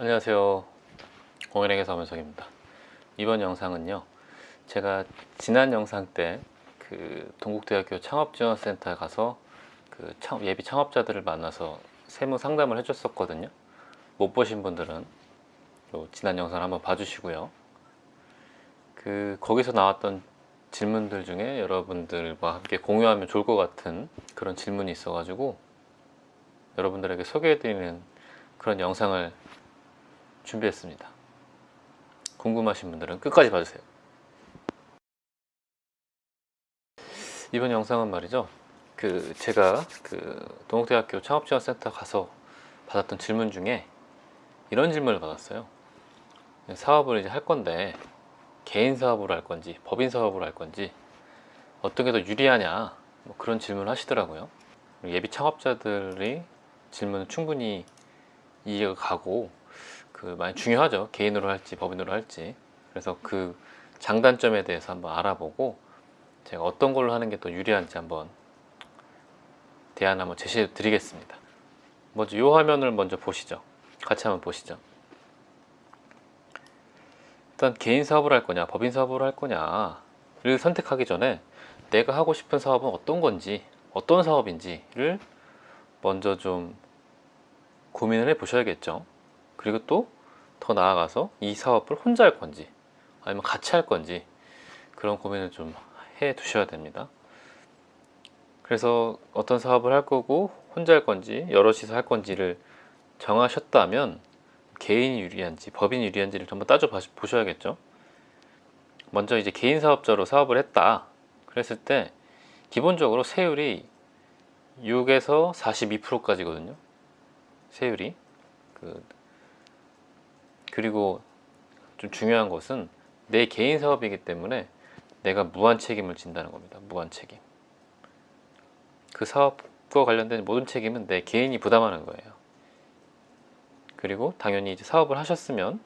안녕하세요. 공연회계 사무석입니다. 이번 영상은요. 제가 지난 영상 때 그 동국대학교 창업지원센터에 가서 그 창- 예비 창업자들을 만나서 세무 상담을 해줬었거든요. 못 보신 분들은 요 지난 영상을 한번 봐주시고요. 그 거기서 나왔던 질문들 중에 여러분들과 함께 공유하면 좋을 것 같은 그런 질문이 있어가지고 여러분들에게 소개해드리는 그런 영상을 준비했습니다. 궁금하신 분들은 끝까지 봐주세요. 이번 영상은 말이죠. 그 제가 그 동국대학교 창업지원센터 가서 받았던 질문 중에 이런 질문을 받았어요. 사업을 이제 할 건데 개인 사업으로 할 건지 법인 사업으로 할 건지 어떤 게 더 유리하냐 뭐 그런 질문을 하시더라고요. 예비 창업자들이 질문은 충분히 이해가 가고 그 많이 중요하죠. 개인으로 할지 법인으로 할지. 그래서 그 장단점에 대해서 한번 알아보고 제가 어떤 걸로 하는 게 더 유리한지 한번 대안 한번 제시해 드리겠습니다. 먼저 이 화면을 먼저 보시죠. 같이 한번 보시죠. 일단 개인 사업을 할 거냐, 법인 사업을 할 거냐를 선택하기 전에 내가 하고 싶은 사업은 어떤 건지, 어떤 사업인지를 먼저 좀 고민을 해 보셔야겠죠. 그리고 또 더 나아가서 이 사업을 혼자 할 건지 아니면 같이 할 건지 그런 고민을 좀 해 두셔야 됩니다. 그래서 어떤 사업을 할 거고 혼자 할 건지 여럿이서 할 건지를 정하셨다면 개인이 유리한지 법인이 유리한지를 전부 따져 봐- 보셔야겠죠. 먼저 이제 개인 사업자로 사업을 했다. 그랬을 때 기본적으로 세율이 6에서 42%까지거든요. 세율이 그 그리고 좀 중요한 것은 내 개인 사업이기 때문에 내가 무한 책임을 진다는 겁니다. 무한 책임. 그 사업과 관련된 모든 책임은 내 개인이 부담하는 거예요. 그리고 당연히 이제 사업을 하셨으면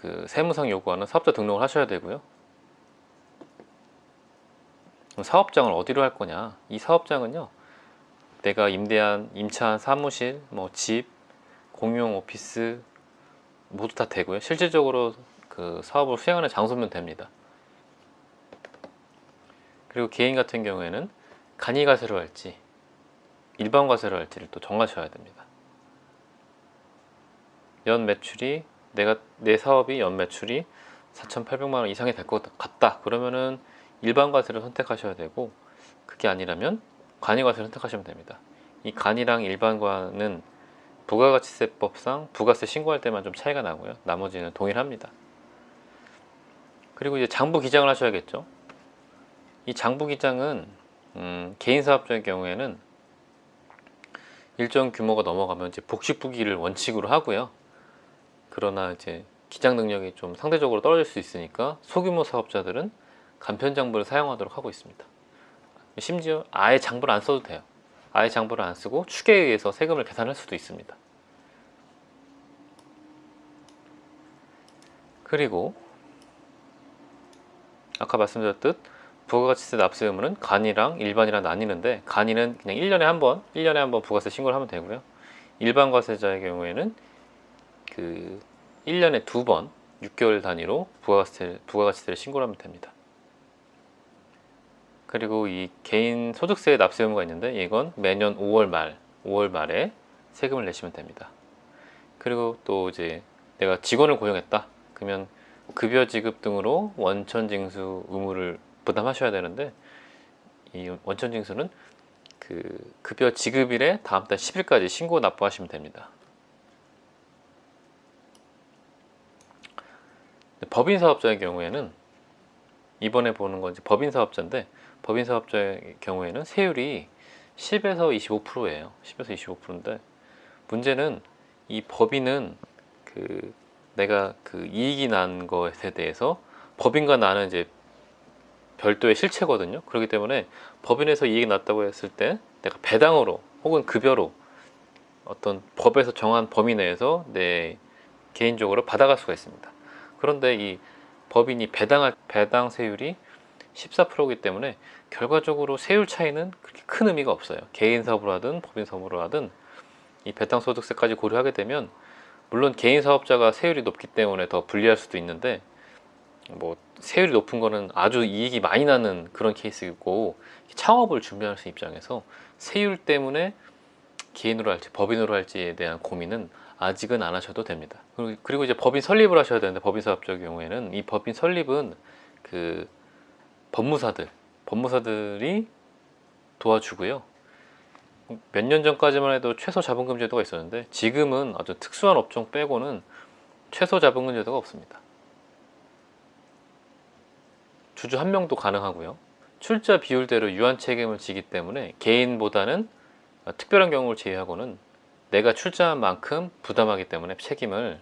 그 세무상 요구하는 사업자 등록을 하셔야 되고요. 그럼 사업장을 어디로 할 거냐? 이 사업장은요. 내가 임대한 임차한 사무실, 뭐 집, 공용 오피스 모두 다 되고요. 실질적으로 그 사업을 수행하는 장소면 됩니다. 그리고 개인 같은 경우에는 간이 과세로 할지 일반 과세로 할지를 또 정하셔야 됩니다. 연 매출이 내가 내 사업이 연 매출이 4,800만 원 이상이 될 것 같다. 그러면은 일반 과세를 선택하셔야 되고 그게 아니라면 간이 과세를 선택하시면 됩니다. 이 간이랑 일반과는 부가가치세법상 부가세 신고할 때만 좀 차이가 나고요. 나머지는 동일합니다. 그리고 이제 장부 기장을 하셔야겠죠. 이 장부 기장은 음, 개인 사업자의 경우에는 일정 규모가 넘어가면 이제 복식부기를 원칙으로 하고요. 그러나 이제 기장 능력이 좀 상대적으로 떨어질 수 있으니까 소규모 사업자들은 간편 장부를 사용하도록 하고 있습니다. 심지어 아예 장부를 안 써도 돼요. 아예 장부를 안 쓰고 축에 의해서 세금을 계산할 수도 있습니다. 그리고 아까 말씀드렸듯 부가가치세 납세 의무는 간이랑 일반이랑 나뉘는데 간이는 그냥 1년에 한 번, 1년에 한 번 부가세 신고를 하면 되고요. 일반 과세자의 경우에는 그 1년에 두 번 6개월 단위로 부가가치세, 부가가치세를 신고를 하면 됩니다. 그리고 이 개인 소득세 납세 의무가 있는데 이건 매년 5월 말, 5월 말에 세금을 내시면 됩니다. 그리고 또 이제 내가 직원을 고용했다. 그러면 급여 지급 등으로 원천 징수 의무를 부담하셔야 되는데 이 원천 징수는 그 급여 지급일에 다음 달 10일까지 신고 납부하시면 됩니다. 법인 사업자의 경우에는 이번에 보는 건 이제 법인 사업자인데 법인 사업자의 경우에는 세율이 10에서 25%예요. 10에서 25%인데 문제는 이 법인은 그 내가 그 이익이 난 것에 대해서 법인과 나는 이제 별도의 실체거든요. 그렇기 때문에 법인에서 이익이 났다고 했을 때 내가 배당으로 혹은 급여로 어떤 법에서 정한 범위 내에서 내 개인적으로 받아갈 수가 있습니다. 그런데 이 법인이 배당할 배당 세율이 14%이기 때문에 결과적으로 세율 차이는 그렇게 큰 의미가 없어요. 개인 사업으로 하든 법인 사업으로 하든 이 배당 소득세까지 고려하게 되면 물론 개인 사업자가 세율이 높기 때문에 더 불리할 수도 있는데 뭐 세율이 높은 거는 아주 이익이 많이 나는 그런 케이스이고 창업을 준비하는 입장에서 세율 때문에 개인으로 할지 법인으로 할지에 대한 고민은 아직은 안 하셔도 됩니다. 그리고- 이제 법인 설립을 하셔야 되는데 법인 사업적 경우에는 이 법인 설립은 그 법무사들 법무사들이 도와주고요. 몇 년 전까지만 해도 최소 자본금 제도가 있었는데 지금은 아주 특수한 업종 빼고는 최소 자본금 제도가 없습니다. 주주 한 명도 가능하고요. 출자 비율대로 유한 책임을 지기 때문에 개인보다는 특별한 경우를 제외하고는 내가 출자한 만큼 부담하기 때문에 책임을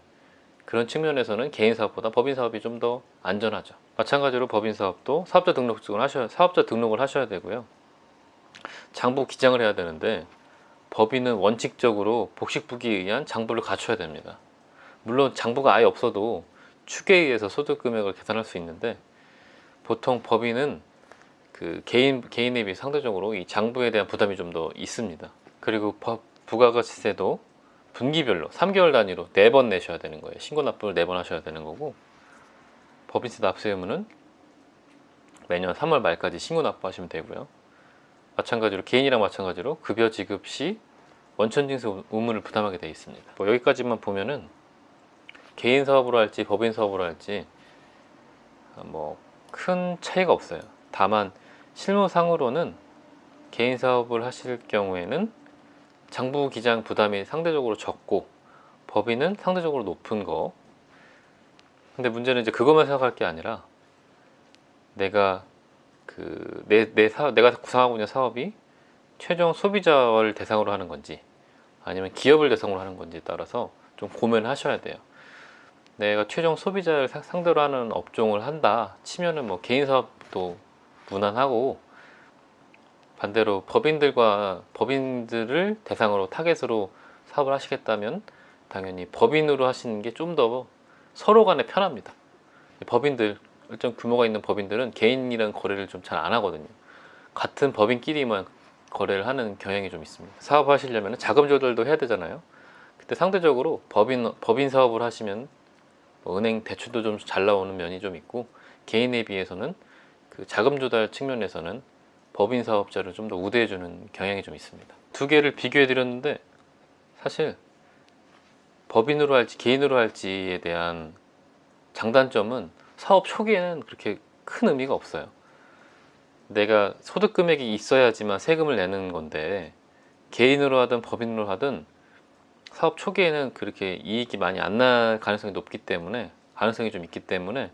그런 측면에서는 개인 사업보다 법인 사업이 좀 더 안전하죠. 마찬가지로 법인 사업도 사업자 등록증을 하셔야 사업자 등록을 하셔야 되고요. 장부 기장을 해야 되는데 법인은 원칙적으로 복식부기에 의한 장부를 갖춰야 됩니다. 물론 장부가 아예 없어도 축에 의해서 소득 금액을 계산할 수 있는데 보통 법인은 그 개인 개인에 비해 상대적으로 이 장부에 대한 부담이 좀 더 있습니다. 그리고 법 부가가치세도 분기별로 3개월 단위로 4번 내셔야 되는 거예요. 신고 납부를 4번 하셔야 되는 거고 법인세 납세 의무는 매년 3월 말까지 신고 납부하시면 되고요. 마찬가지로 개인이랑 마찬가지로 급여 지급 시 원천 징수 의무를 부담하게 되어 있습니다. 뭐 여기까지만 보면은 개인 사업으로 할지 법인 사업으로 할지 뭐 큰 차이가 없어요. 다만 실무상으로는 개인 사업을 하실 경우에는 장부 기장 부담이 상대적으로 적고 법인은 상대적으로 높은 거. 근데 문제는 이제 그것만 생각할 게 아니라 내가 그 내 내 사업 내가 구상하고 있는 사업이 최종 소비자를 대상으로 하는 건지 아니면 기업을 대상으로 하는 건지에 따라서 좀 고민을 하셔야 돼요. 내가 최종 소비자를 사- 상대로 하는 업종을 한다 치면은 뭐 개인 사업도 무난하고 반대로 법인들과 법인들을 대상으로 타겟으로 사업을 하시겠다면 당연히 법인으로 하시는 게 좀 더 서로 간에 편합니다. 법인들 일정 규모가 있는 법인들은 개인이랑 거래를 좀 잘 안 하거든요. 같은 법인끼리만 거래를 하는 경향이 좀 있습니다. 사업하시려면 자금 조달도 해야 되잖아요. 그때 상대적으로 법인 법인 사업을 하시면 뭐 은행 대출도 좀 잘 나오는 면이 좀 있고 개인에 비해서는 그 자금 조달 측면에서는 법인 사업자를 좀 더 우대해주는 경향이 좀 있습니다. 두 개를 비교해 드렸는데 사실 법인으로 할지 개인으로 할지에 대한 장단점은 사업 초기에는 그렇게 큰 의미가 없어요. 내가 소득 금액이 있어야지만 세금을 내는 건데 개인으로 하든 법인으로 하든 사업 초기에는 그렇게 이익이 많이 안 날 가능성이 높기 때문에 가능성이 좀 있기 때문에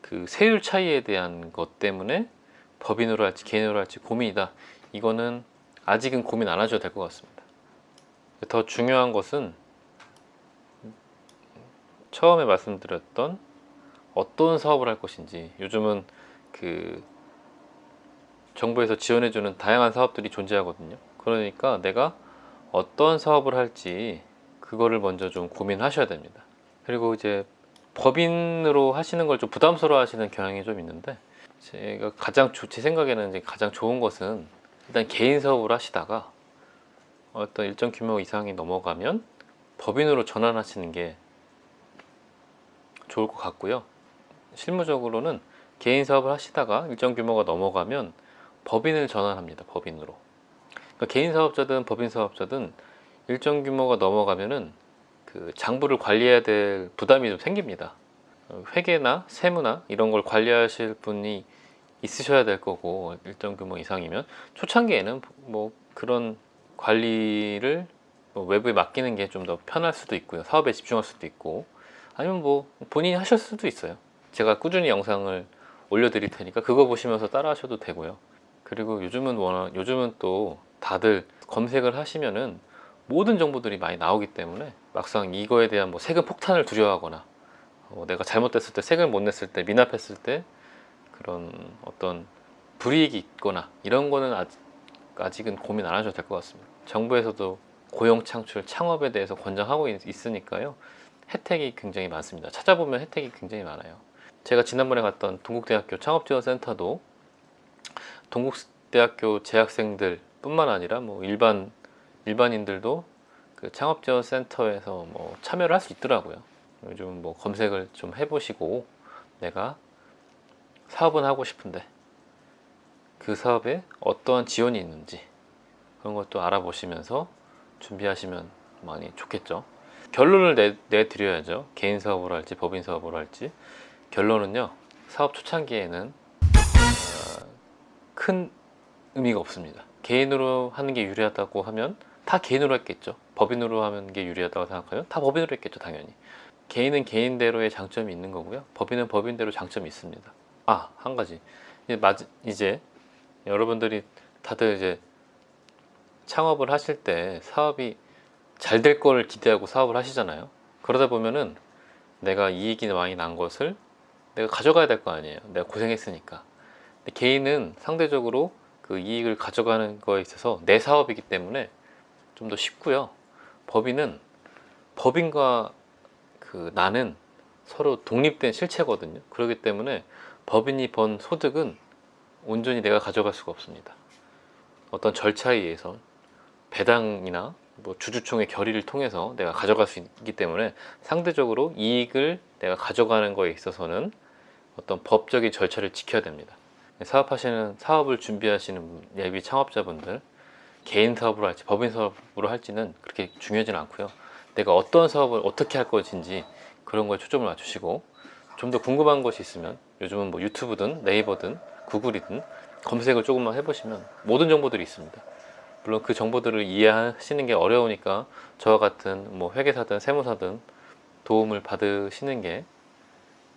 그 세율 차이에 대한 것 때문에 법인으로 할지 개인으로 할지 고민이다. 이거는 아직은 고민 안 하셔도 될 것 같습니다. 더 중요한 것은 처음에 말씀드렸던 어떤 사업을 할 것인지 요즘은 그 정부에서 지원해주는 다양한 사업들이 존재하거든요. 그러니까 내가 어떤 사업을 할지 그거를 먼저 좀 고민하셔야 됩니다. 그리고 이제 법인으로 하시는 걸 좀 부담스러워 하시는 경향이 좀 있는데 제가 가장 조- 제 생각에는 이제 가장 좋은 것은 일단 개인 사업을 하시다가 어떤 일정 규모 이상이 넘어가면 법인으로 전환하시는 게 좋을 것 같고요. 실무적으로는 개인 사업을 하시다가 일정 규모가 넘어가면 법인을 전환합니다. 법인으로. 그러니까 개인 사업자든 법인 사업자든 일정 규모가 넘어가면은 그 장부를 관리해야 될 부담이 좀 생깁니다. 어, 회계나 세무나 이런 걸 관리하실 분이 있으셔야 될 거고 일정 규모 이상이면 초창기에는 뭐 그런 관리를 뭐 외부에 맡기는 게 좀 더 편할 수도 있고요. 사업에 집중할 수도 있고 아니면 뭐 본인이 하실 수도 있어요. 제가 꾸준히 영상을 올려드릴 테니까 그거 보시면서 따라 하셔도 되고요. 그리고 요즘은 워낙 요즘은 또 다들 검색을 하시면은 모든 정보들이 많이 나오기 때문에 막상 이거에 대한 뭐 세금 폭탄을 두려워하거나 어, 내가 잘못됐을 때 세금을 못 냈을 때 미납했을 때 그런 어떤 불이익이 있거나 이런 거는 아직, 아직은 고민 안 하셔도 될 것 같습니다. 정부에서도 고용 창출, 창업에 대해서 권장하고 있, 있으니까요. 혜택이 굉장히 많습니다. 찾아보면 혜택이 굉장히 많아요. 제가 지난번에 갔던 동국대학교 창업지원센터도 동국대학교 재학생들 뿐만 아니라 뭐 일반 일반인들도 그 창업지원센터에서 뭐 참여를 할 수 있더라고요. 요즘 뭐 검색을 좀 해보시고 내가 사업은 하고 싶은데 그 사업에 어떠한 지원이 있는지 그런 것도 알아보시면서 준비하시면 많이 좋겠죠. 결론을 내, 내드려야죠. 개인 사업으로 할지 법인 사업으로 할지 결론은요. 사업 초창기에는 어, 큰 의미가 없습니다. 개인으로 하는 게 유리하다고 하면 다 개인으로 했겠죠. 법인으로 하는 게 유리하다고 생각하면 다 법인으로 했겠죠, 당연히. 개인은 개인대로의 장점이 있는 거고요. 법인은 법인대로 장점이 있습니다. 아, 한 가지. 이제, 맞, 이제 여러분들이 다들 이제 창업을 하실 때 사업이 잘될 거를 기대하고 사업을 하시잖아요. 그러다 보면은 내가 이익이 많이 난 것을 내가 가져가야 될 거 아니에요. 내가 고생했으니까. 개인은 상대적으로 그 이익을 가져가는 거에 있어서 내 사업이기 때문에 좀 더 쉽고요. 법인은 법인과 그 나는 서로 독립된 실체거든요. 그렇기 때문에 법인이 번 소득은 온전히 내가 가져갈 수가 없습니다. 어떤 절차에 의해서 배당이나 뭐 주주총회 결의를 통해서 내가 가져갈 수 있기 때문에 상대적으로 이익을 내가 가져가는 거에 있어서는 어떤 법적인 절차를 지켜야 됩니다. 사업하시는 사업을 준비하시는 분, 예비 창업자분들 개인 사업으로 할지 법인 사업으로 할지는 그렇게 중요하지는 않고요. 내가 어떤 사업을 어떻게 할 것인지 그런 거에 초점을 맞추시고 좀 더 궁금한 것이 있으면 요즘은 뭐 유튜브든 네이버든 구글이든 검색을 조금만 해보시면 모든 정보들이 있습니다. 물론 그 정보들을 이해하시는 게 어려우니까 저와 같은 뭐 회계사든 세무사든 도움을 받으시는 게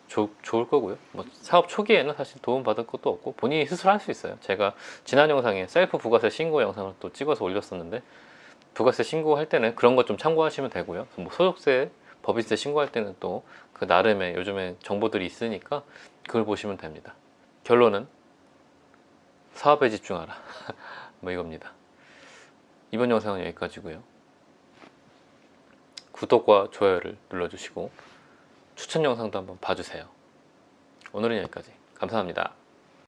좋, 좋을 거고요. 뭐 사업 초기에는 사실 도움 받을 것도 없고 본인이 스스로 할 수 있어요. 제가 지난 영상에 셀프 부가세 신고 영상을 또 찍어서 올렸었는데 부가세 신고할 때는 그런 것 좀 참고하시면 되고요. 뭐 소득세, 법인세 신고할 때는 또 그 나름의 요즘에 정보들이 있으니까 그걸 보시면 됩니다. 결론은 사업에 집중하라. 뭐 이겁니다. 이번 영상은 여기까지고요. 구독과 좋아요를 눌러주시고 추천 영상도 한번 봐주세요. 오늘은 여기까지. 감사합니다.